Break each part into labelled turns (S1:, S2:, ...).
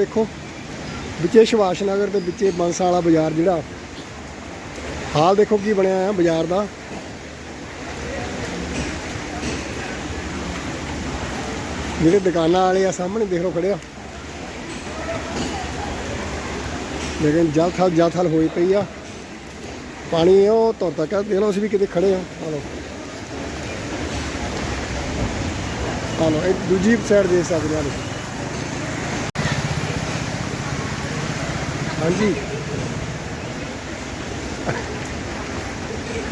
S1: ਦੇਖੋ, ਵਿੱਚੇ ਸੁਭਾਸ਼ ਨਗਰ ਤੇ ਵਿੱਚੇ ਬੰਸਾ ਵਾਲਾ ਬਾਜ਼ਾਰ ਜਿਹੜਾ। ਹਾਲ ਦੇਖੋ ਕੀ ਬਣਿਆ ਹੈ ਬਾਜ਼ਾਰ ਦਾ। ਜਿਹੜੇ ਦੁਕਾਨਾਂ ਵਾਲੇ ਆ ਸਾਹਮਣੇ ਦੇਖ ਲਓ ਖੜੇ ਲੇਕਿਨ ਜਲ ਥਲ ਜਲ ਥਲ ਹੋਈ ਪਈ ਆ। ਪਾਣੀ ਉਹ ਤੁਰ ਤੱਕ ਦੇਖ ਲਓ ਅਸੀਂ ਵੀ ਕਿਤੇ ਖੜੇ ਆ। ਆ ਲਓ। ਆ ਲਓ, ਇਹ ਦੂਜੀ ਸਾਈਡ ਦੇ ਸਕਦੇ ਆ। ਦੇਖੋ ਹਾਂਜੀ।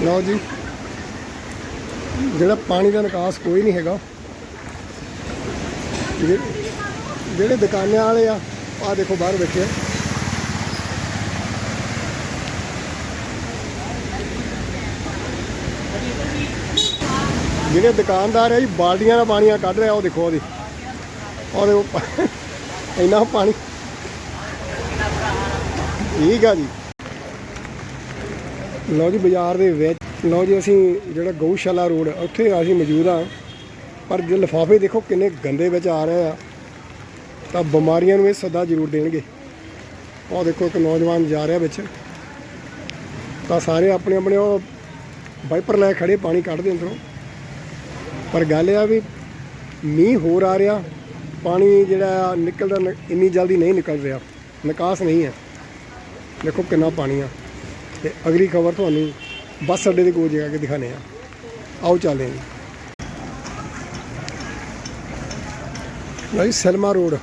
S1: ਲਓ ਜੀ। ਜਿਹੜਾ ਪਾਣੀ ਦਾ ਨਿਕਾਸ ਕੋਈ ਨਹੀਂ ਹੈਗਾ। ਜਿਹੜੇ ਦੁਕਾਨਾਂ ਵਾਲੇ ਆ ਆ ਦੇਖੋ ਬਾਹਰ ਬੈਠੇ ਆ। ਜਿਹੜੇ ਦੁਕਾਨਦਾਰ ਆ ਜੀ, ਬਾਲਟੀਆਂ ਦਾ ਪਾਣੀਆਂ ਕੱਢ ਰਿਹਾ, ਉਹ ਦੇਖੋ ਉਹਦੀ। ਉਹਦੇ ਉੱਪਰ ਇੰਨਾ ਪਾਣੀ ਠੀਕ ਆ ਜੀ। ਲਓ ਜੀ ਬਾਜ਼ਾਰ ਦੇ ਵਿੱਚ। ਲਓ ਜੀ ਅਸੀਂ ਜਿਹੜਾ ਗਊਸ਼ਾਲਾ ਰੋਡ ਉੱਥੇ ਅਸੀਂ ਮੌਜੂਦ ਆ। ਪਰ ਜੇ ਲਿਫਾਫੇ ਦੇਖੋ ਕਿੰਨੇ ਗੰਦੇ ਵਿੱਚ ਆ ਰਹੇ ਆ। ਤਾਂ ਬਿਮਾਰੀਆਂ ਨੂੰ ਇਹ ਸਦਾ ਜ਼ਰੂਰ ਦੇਣਗੇ। ਉਹ ਦੇਖੋ ਇੱਕ ਨੌਜਵਾਨ ਜਾ ਰਿਹਾ ਵਿੱਚ। ਤਾਂ ਸਾਰੇ ਆਪਣੇ ਆਪਣੇ ਉਹ ਵਾਈਪਰ ਲੈ ਖੜੇ, ਪਾਣੀ ਕੱਢਦੇ ਅੰਦਰੋਂ। ਪਰ ਗੱਲ ਇਹ ਆ ਵੀ ਮੀਂਹ ਹੋਰ ਆ ਰਿਹਾ। ਪਾਣੀ ਜਿਹੜਾ ਨਿਕਲਦਾ ਇੰਨੀ ਜਲਦੀ ਨਹੀਂ ਨਿਕਲ ਰਿਹਾ। ਨਿਕਾਸ ਨਹੀਂ ਹੈ। ਦੇਖੋ ਕਿੰਨਾ ਪਾਣੀ ਆ। ਤੇ ਅਗਲੀ ਖਬਰ ਤੁਹਾਨੂੰ ਬੱਸ ਅੱਡੇ ਦੇ ਕੋਲ ਜਾ ਕੇ ਦਿਖਾਣੇ ਆ ਆਓ ਚੱਲਦੇ ਹਾਂ ਜੀ। ਲਓ ਸਲਮਾ ਰੋਡ,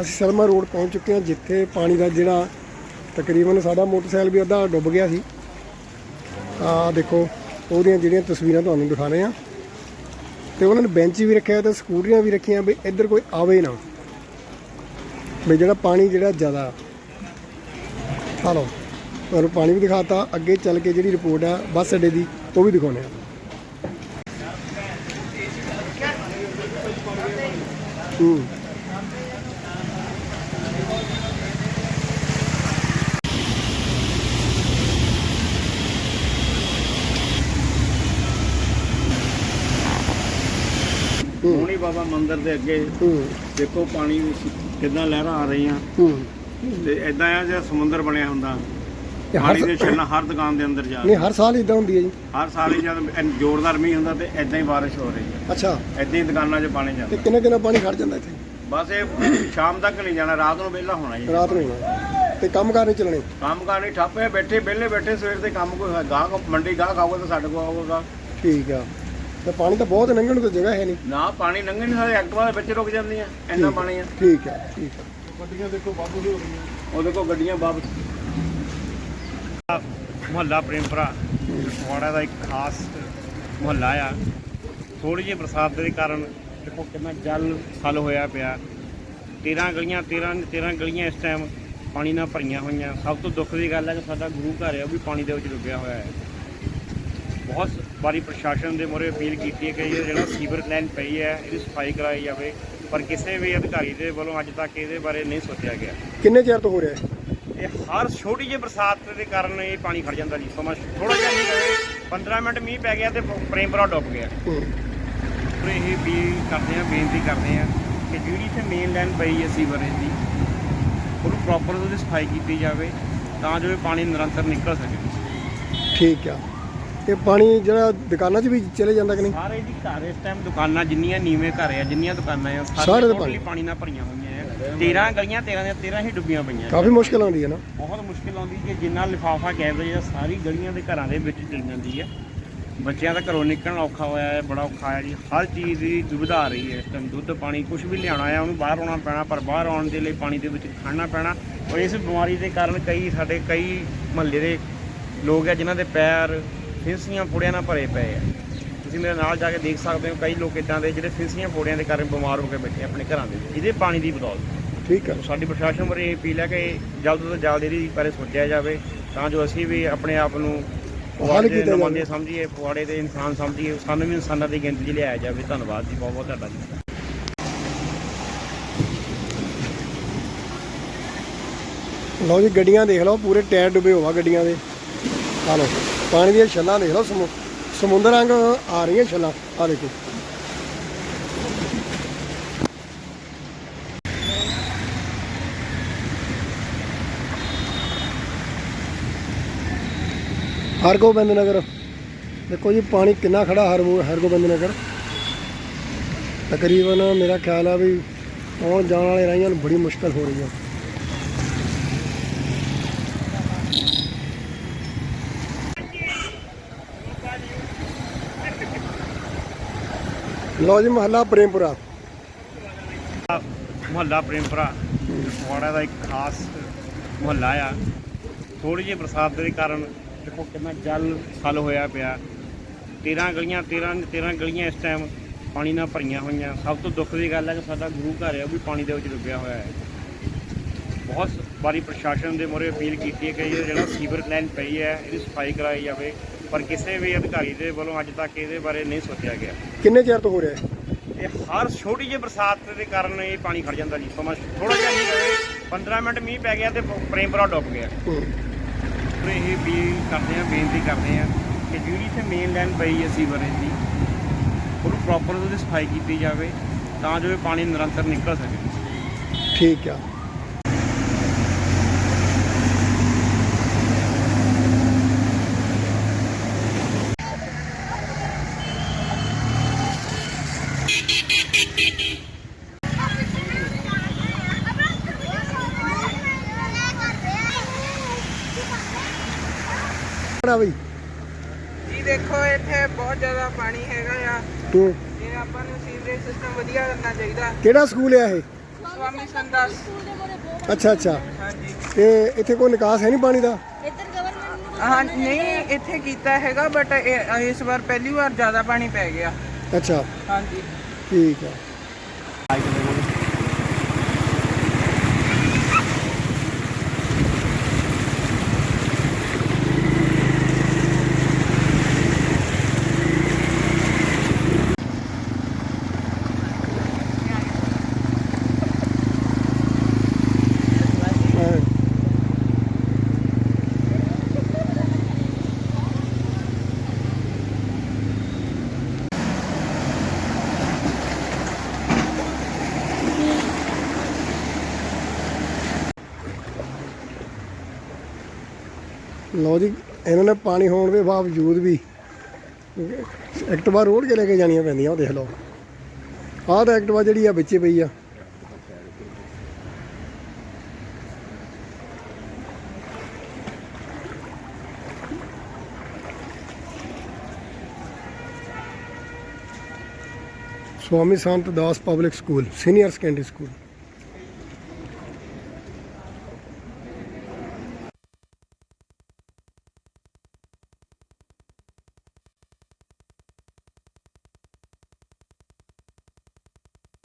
S1: ਅਸੀਂ ਸਲਮਾ ਰੋਡ ਪਹੁੰਚ ਚੁੱਕੇ ਹਾਂ, ਜਿੱਥੇ ਪਾਣੀ ਦਾ ਜਿਹੜਾ ਤਕਰੀਬਨ ਸਾਡਾ ਮੋਟਰਸਾਈਕਲ ਵੀ ਅੱਧਾ ਡੁੱਬ ਗਿਆ ਸੀ। ਆ ਦੇਖੋ, ਉਹਦੀਆਂ ਜਿਹੜੀਆਂ ਤਸਵੀਰਾਂ ਤੁਹਾਨੂੰ ਦਿਖਾ ਰਹੇ ਆ ਤੇ ਉਹਨਾਂ ਨੇ ਬੈਂਚ ਵੀ ਰੱਖਿਆ ਤੇ ਸਕੂਟਰੀਆਂ ਵੀ ਰੱਖੀਆਂ ਵੀ ਇੱਧਰ ਕੋਈ ਆਵੇ ਨਾ। ਵੀ ਜਿਹੜਾ ਪਾਣੀ ਜਿਹੜਾ ਜ਼ਿਆਦਾ ਹਾਲੋ ਤੁਹਾਨੂੰ ਪਾਣੀ ਵੀ ਦਿਖਾਤਾ ਅੱਗੇ ਚੱਲ ਕੇ ਜਿਹੜੀ ਰਿਪੋਰਟ ਆ ਬੱਸ ਅੱਡੇ ਦੀ ਉਹ ਵੀ ਦਿਖਾਉਣੇ ਆ। ਹੂੰ।
S2: ਹੋਣੀ ਬਾਬਾ ਮੰਦਿਰ ਦੇ ਅੱਗੇ ਦੇਖੋ ਪਾਣੀ ਵਿੱਚ ਕਿੰਨਾ ਲਹਿਰਾਂ ਆ ਰਹੀਆਂ।
S1: ਹੂੰ।
S2: ਤੇ ਐਦਾਂ ਆ ਜਿਹਾ ਸਮੁੰਦਰ ਬਣਿਆ ਹੁੰਦਾ।
S1: ਇਹ ਹਰ
S2: ਪਾਣੀ ਦੇ ਛਿੱਲਾਂ ਹਰ ਦੁਕਾਨ ਦੇ ਅੰਦਰ ਜਾ
S1: ਨਹੀਂ ਹਰ ਸਾਲ ਇਦਾਂ ਹੁੰਦੀ ਹੈ ਜੀ।
S2: ਹਰ ਸਾਲ ਹੀ ਜਦ ਐਨ ਜ਼ੋਰਦਾਰ ਮੀਂਹ ਹੁੰਦਾ ਤੇ ਐਦਾਂ ਹੀ ਬਾਰਿਸ਼ ਹੋ ਰਹੀ ਹੈ।
S1: ਅੱਛਾ।
S2: ਐਦਾਂ ਹੀ ਦੁਕਾਨਾਂ 'ਚ ਪਾਣੀ
S1: ਤੇ
S2: ਜਾਂਦਾ
S1: ਕਿੰਨੇ ਕਿੰਨਾ ਪਾਣੀ ਖੜ ਜਾਂਦਾ ਇੱਥੇ?
S2: ਬਸ ਇਹ ਸ਼ਾਮ ਤੱਕ ਨਹੀਂ ਜਾਣਾ ਰਾਤ ਨੂੰ ਵਿਹਲਾ ਹੋਣਾ ਜੀ।
S1: ਰਾਤ ਨੂੰ ਹੋਣਾ। ਤੇ ਕੰਮ ਕਾਰ ਨਹੀਂ ਚੱਲਣੇ?
S2: ਕੰਮ ਕਾਰ ਨਹੀਂ ਠੱਪੇ ਬੈਠੇ ਵਿਹਲੇ ਬੈਠੇ ਸਵੇਰ ਦੇ ਕੰਮ ਕੋਈ ਹੈ। ਗਾਹਕ ਮੰਡੀ ਗਾਹਕ ਆਊਗਾ ਤਾਂ ਸਾਡੇ ਕੋਲ ਆਊਗਾ।
S1: ਠੀਕ ਆ। ਤੇ ਪਾਣੀ ਤਾਂ ਬਹੁਤ ਲੰਘਣ ਨੂੰ ਤਾਂ ਜਗ੍ਹਾ ਹੈ ਨਹੀਂ।
S2: ਨਾ ਪਾਣੀ ਲੰਘੇ ਨਹੀਂ ਸਾਰੇ ਐਕਟਿਵਾ ਦੇ ਵਿੱਚ ਰੁਕ ਜਾਂਦੀਆਂ ਇੰਨਾ
S1: ਠੀਕ।
S2: ਪਾਣੀ ਆ।
S1: ਠੀਕ ਆ ਠੀਕ ਆ।
S2: ਗੱਡੀਆਂ ਦੇਖੋ ਵਾਧੂ ਹੋ ਰਹੀਆਂ। ਉਹ ਦੇਖੋ ਗੱਡੀਆਂ ਵਾਪਸ। ਮੁਹੱਲਾ ਪ੍ਰੇਮਪੁਰਾ ਫਗਵਾੜਾ ਦਾ ਇੱਕ ਖਾਸ ਮੁਹੱਲਾ ਆ। ਥੋੜੀ ਜਿਹੀ ਬਰਸਾਤ ਦੇ ਕਾਰਨ ਦੇਖੋ ਕਿੰਨਾ ਜਲ ਫਲ ਹੋਇਆ ਪਿਆ। 13 ਗਲੀਆਂ 13 13 ਗਲੀਆਂ ਇਸ ਟਾਈਮ ਪਾਣੀ ਨਾਲ ਭਰੀਆਂ ਹੋਈਆਂ। ਸਭ ਤੋਂ ਦੁੱਖ ਦੀ ਗੱਲ ਹੈ ਕਿ ਸਾਡਾ ਗੁਰੂ ਘਰ ਹੈ ਉਹ ਵੀ ਪਾਣੀ ਦੇ ਵਿੱਚ ਡੁੱਬਿਆ ਹੋਇਆ ਹੈ। ਬਹੁਤ ਵਾਰੀ ਪ੍ਰਸ਼ਾਸਨ ਦੇ ਮੋਰੇ ਅਪੀਲ ਕੀਤੀ ਹੈ ਕਿ ਇਹ ਜਿਹੜਾ ਸੀਵਰ ਲਾਈਨ ਪਈ ਹੈ ਇਹਦੀ ਸਫ਼ਾਈ ਕਰਾਈ ਜਾਵੇ। ਪਰ ਕਿਸੇ ਵੀ ਅਧਿਕਾਰੀ ਦੇ ਵੱਲੋਂ ਅੱਜ ਤੱਕ ਇਹਦੇ ਬਾਰੇ ਨਹੀਂ ਸੋਚਿਆ ਗਿਆ।
S1: ਕਿੰਨੇ ਚਿਰ ਤੋਂ ਹੋ ਰਿਹਾ ਹੈ?
S2: ਇਹ ਹਰ ਛੋਟੀ ਜਿਹੀ ਬਰਸਾਤ ਦੇ ਕਾਰਨ ਇਹ ਪਾਣੀ ਖੜ ਜਾਂਦਾ ਜੀ। ਸਮਾਂ ਥੋੜਾ ਜਿਹਾ ਨਹੀਂ ਗਏ 15 ਮਿੰਟ ਮੀਂਹ ਪੈ ਗਿਆ ਤੇ ਪ੍ਰੇਮਪੁਰਾ ਡੁੱਬ ਗਿਆ। ਪਰ ਇਹ ਵੀ ਕਰਦੇ ਆ ਬੇਨਤੀ ਕਰਦੇ ਆ ਕਿ ਜਿਹੜੀ ਇੱਥੇ ਮੇਨ ਲਾਈਨ ਪਈ ਹੈ ਸੀਵਰੇਜ ਦੀ ਉਹਨੂੰ ਪ੍ਰੋਪਰ ਉਹਦੀ ਸਫ਼ਾਈ ਕੀਤੀ ਜਾਵੇ ਤਾਂ ਜੋ ਇਹ ਪਾਣੀ ਨਿਰੰਤਰ ਨਿਕਲ ਸਕੇ।
S1: ਠੀਕ ਆ। ਤੇ ਪਾਣੀ ਜਿਹੜਾ ਦੁਕਾਨਾਂ 'ਚ ਵੀ ਚਲੇ ਜਾਂਦਾ ਕਿ ਨਹੀਂ?
S2: ਸਾਰੇ ਦੀ ਘਰ ਇਸ ਟਾਈਮ ਦੁਕਾਨਾਂ ਜਿੰਨੀਆਂ ਨੀਵੇਂ ਘਰ ਆ ਜਿੰਨੀਆਂ ਦੁਕਾਨਾਂ ਆ
S1: ਸਾਰੇ ਦੇ ਪਾਣੀ।
S2: ਪਾਣੀ ਨਾਲ ਭਰੀਆਂ ਹੋਈਆਂ ਆ। 13 ਗਲੀਆਂ 13 ਦੀਆਂ 13 ਹੀ ਡੁੱਬੀਆਂ ਪਈਆਂ
S1: ਕਾਫੀ ਮੁਸ਼ਕਲ ਆਉਂਦੀ ਹੈ ਨਾ।
S2: ਬਹੁਤ ਮੁਸ਼ਕਿਲ ਆਉਂਦੀ ਕਿ ਜਿੰਨਾ ਲਿਫਾਫਾ ਕੈਬਰੇਜ ਆ ਸਾਰੀ ਗਲੀਆਂ ਦੇ ਘਰਾਂ ਦੇ ਵਿੱਚ ਚਲ ਜਾਂਦੀ ਹੈ ਬੱਚਿਆਂ ਦਾ ਘਰੋਂ ਨਿਕਲਣਾ ਔਖਾ ਹੋਇਆ ਹੈ ਬੜਾ ਔਖਾ ਹੈ ਜੀ। ਹਰ ਚੀਜ਼ ਦੀ ਦੁਵਿਧਾ ਆ ਰਹੀ ਹੈ ਇਸ ਟਾਈਮ ਦੁੱਧ ਪਾਣੀ ਕੁਝ ਵੀ ਲਿਆਉਣਾ ਹੈ ਉਹਨੂੰ ਬਾਹਰ ਆਉਣਾ ਪੈਣਾ ਪਰ ਬਾਹਰ ਆਉਣ ਦੇ ਲਈ ਪਾਣੀ ਦੇ ਵਿੱਚ ਖੜਨਾ ਪੈਣਾ। ਔਰ ਇਸ ਬਿਮਾਰੀ ਦੇ ਕਾਰਨ ਕਈ ਸਾਡੇ ਕਈ ਮਹੱਲੇ ਦੇ ਲੋਕ ਆ ਜਿਨ੍ਹਾਂ ਦੇ ਪੈਰ ਫਿੰਸੀਆਂ ਫੋੜਿਆਂ ਨਾਲ ਭਰੇ ਪਏ ਆ। ਤੁਸੀਂ ਮੇਰੇ ਨਾਲ ਜਾ ਕੇ ਦੇਖ ਸਕਦੇ ਹੋ ਕਈ ਲੋਕ ਇਦਾਂ ਦੇ ਜਿਹੜੇ ਫਿੰਸੀਆਂ ਫੋੜਿਆਂ ਦੇ ਕਾਰਨ ਬਿਮਾਰ ਹੋ ਕੇ ਬੈਠੇ ਆਪਣੇ ਘਰਾਂ ਦੇ ਵਿੱਚ। ਇਹਦੇ ਪਾਣੀ ਦੀ ਬਦੌਲਤ।
S1: ਠੀਕ ਆ।
S2: ਸਾਡੀ ਪ੍ਰਸ਼ਾਸਨ ਵੱਲੋਂ ਇਹ ਅਪੀਲ ਹੈ ਕਿ ਜਲਦ ਤੋਂ ਜਲਦ ਇਹਦੀ ਬਾਰੇ ਸੋਚਿਆ ਜਾਵੇ ਤਾਂ ਜੋ ਅਸੀਂ ਵੀ ਆਪਣੇ ਆਪ ਨੂੰ ਪੁਆੜੇ ਦੇ। ਨੁਮਾਇੰਦੇ ਸਮਝੀਏ ਪੁਆੜੇ ਦੇ ਇਨਸਾਨ ਸਮਝੀਏ ਸਾਨੂੰ ਵੀ ਇਨਸਾਨਾਂ ਦੀ ਗਿਣਤੀ 'ਚ ਲਿਆਇਆ ਜਾਵੇ। ਧੰਨਵਾਦ ਜੀ ਬਹੁਤ ਬਹੁਤ ਤੁਹਾਡਾ ਜੀ।
S1: ਲਓ ਜੀ ਗੱਡੀਆਂ ਦੇਖ ਲਓ ਪੂਰੇ ਟਾਇਰ ਡੁੱਬੇ ਹੋਵਾ ਗੱਡੀਆਂ ਦੇ। ਆ ਲਓ। ਪਾਣੀ ਦੀਆਂ ਛੱਲਾਂ ਦੇਖ ਲਓ, ਸਮੁ, ਸਮੁੰਦਰ ਵਾਂਗ ਆ ਰਹੀਆਂ ਛੱਲਾਂ ਆ ਦੇਖੋ। ਹਰਗੋਬਿੰਦ ਨਗਰ। ਦੇਖੋ ਜੀ, ਪਾਣੀ ਕਿੰਨਾ ਖੜਾ ਹਰ ਹਰਗੋਬਿੰਦ ਨਗਰ। ਤਕਰੀਬਨ ਮੇਰਾ ਖਿਆਲ ਆ ਵੀ ਆਉਣ ਜਾਣ ਵਾਲੇ ਰਾਹੀਆਂ ਨੂੰ ਬੜੀ ਮੁਸ਼ਕਲ ਹੋ ਰਹੀ ਹੈ ਲੋ ਜੀ ਮਹੱਲਾ ਪ੍ਰੇਮਪੁਰਾ।
S2: ਮੁਹੱਲਾ ਪ੍ਰੇਮਪੁਰਾ ਫਗਵਾੜਾ ਦਾ ਇੱਕ ਖਾਸ ਮੁਹੱਲਾ ਆ। ਥੋੜੀ ਜਿਹੀ ਬਰਸਾਤ ਦੇ ਕਾਰਨ ਦੇਖੋ ਕਿੰਨਾ ਜਲ ਫਲ ਹੋਇਆ ਪਿਆ। 13 ਗਲੀਆਂ 13 13 ਗਲੀਆਂ ਇਸ ਟਾਈਮ ਪਾਣੀ ਨਾਲ ਭਰੀਆਂ ਹੋਈਆਂ। ਸਭ ਤੋਂ ਦੁੱਖ ਦੀ ਗੱਲ ਹੈ ਕਿ ਸਾਡਾ ਗੁਰੂ ਘਰ ਹੈ ਉਹ ਵੀ ਪਾਣੀ ਦੇ ਵਿੱਚ ਡੁੱਬਿਆ ਹੋਇਆ ਹੈ। ਬਹੁਤ ਵਾਰੀ ਪ੍ਰਸ਼ਾਸਨ ਦੇ ਮੋਰੇ ਅਪੀਲ ਕੀਤੀ ਹੈ ਕਿ ਇਹ ਜਿਹੜਾ ਸੀਵਰ ਲਾਈਨ ਪਈ ਹੈ, ਇਹਦੀ ਸਫ਼ਾਈ ਕਰਾਈ ਜਾਵੇ। ਪਰ ਕਿਸੇ ਵੀ ਅਧਿਕਾਰੀ ਦੇ ਵੱਲੋਂ ਅੱਜ ਤੱਕ ਇਹਦੇ ਬਾਰੇ ਨਹੀਂ ਸੋਚਿਆ ਗਿਆ।
S1: ਕਿੰਨੇ ਚਿਰ ਤੋਂ ਹੋ ਰਿਹਾ ਹੈ?
S2: ਇਹ ਹਰ ਛੋਟੀ ਜਿਹੀ ਬਰਸਾਤ ਦੇ ਕਾਰਨ ਇਹ ਪਾਣੀ ਖੜ ਜਾਂਦਾ ਜੀ। ਸਮਾਂ ਥੋੜਾ ਜਿਹਾ ਨਹੀਂ ਰਹੇ 15 ਮਿੰਟ ਮੀਂਹ ਪੈ ਗਿਆ ਤੇ ਪ੍ਰੇਮਪੁਰਾ ਡੁੱਬ ਗਿਆ। ਪਰ ਇਹ ਵੀ ਕਰਦੇ ਆ ਬੇਨਤੀ ਕਰਦੇ ਆ ਕਿ ਜਿਹੜੀ ਇੱਥੇ ਮੇਨ ਲਾਈਨ ਪਈ ਹੈ ਸੀਵਰੇਜ ਦੀ ਉਹਨੂੰ ਪ੍ਰੋਪਰ ਉਹਦੀ ਸਫ਼ਾਈ ਕੀਤੀ ਜਾਵੇ ਤਾਂ ਜੋ ਇਹ ਪਾਣੀ ਨਿਰੰਤਰ ਨਿਕਲ ਸਕੇ।
S1: ਠੀਕ ਆ। ਕਿਹੜਾ ਬਈ?
S3: ਜੀ ਦੇਖੋ ਇੱਥੇ ਬਹੁਤ ਜ਼ਿਆਦਾ ਪਾਣੀ ਹੈਗਾ ਆ।
S1: ਤੂੰ?
S3: ਇਹ ਆਪਾਂ ਨੂੰ ਸੀਵਰੇਜ ਸਿਸਟਮ ਵਧੀਆ ਕਰਨਾ ਚਾਹੀਦਾ।
S1: ਕਿਹੜਾ ਸਕੂਲ ਹੈ ਇਹ?
S3: ਸਵਾਮੀ ਸੰਦਾਸ।
S1: ਅੱਛਾ ਅੱਛਾ।
S3: ਹਾਂਜੀ।
S1: ਤੇ ਇੱਥੇ ਕੋਈ ਨਿਕਾਸ ਹੈ ਨਹੀਂ ਪਾਣੀ ਦਾ?
S3: ਹਾਂ ਨਹੀਂ ਇੱਥੇ ਕੀਤਾ ਹੈਗਾ ਬਟ ਇਸ ਵਾਰ ਪਹਿਲੀ ਵਾਰ ਜ਼ਿਆਦਾ ਪਾਣੀ ਪੈ ਗਿਆ।
S1: ਅੱਛਾ।
S3: ਹਾਂਜੀ।
S1: ਠੀਕ ਆ। ਹਾਂ। ਲਓ ਜੀ, ਇਹਨਾਂ ਨੇ ਪਾਣੀ ਹੋਣ ਦੇ ਬਾਵਜੂਦ ਵੀ ਐਕਟਿਵਾ ਰੋਡ ਕੇ ਲੈ ਕੇ ਜਾਣੀਆਂ ਪੈਂਦੀਆਂ, ਉਹ ਦੇਖ ਲਓ। ਆਹ ਤਾਂ ਐਕਟਿਵਾ ਜਿਹੜੀ ਆ ਵਿੱਚੇ ਪਈ ਆ। Swami Sant Das public school, senior secondary school.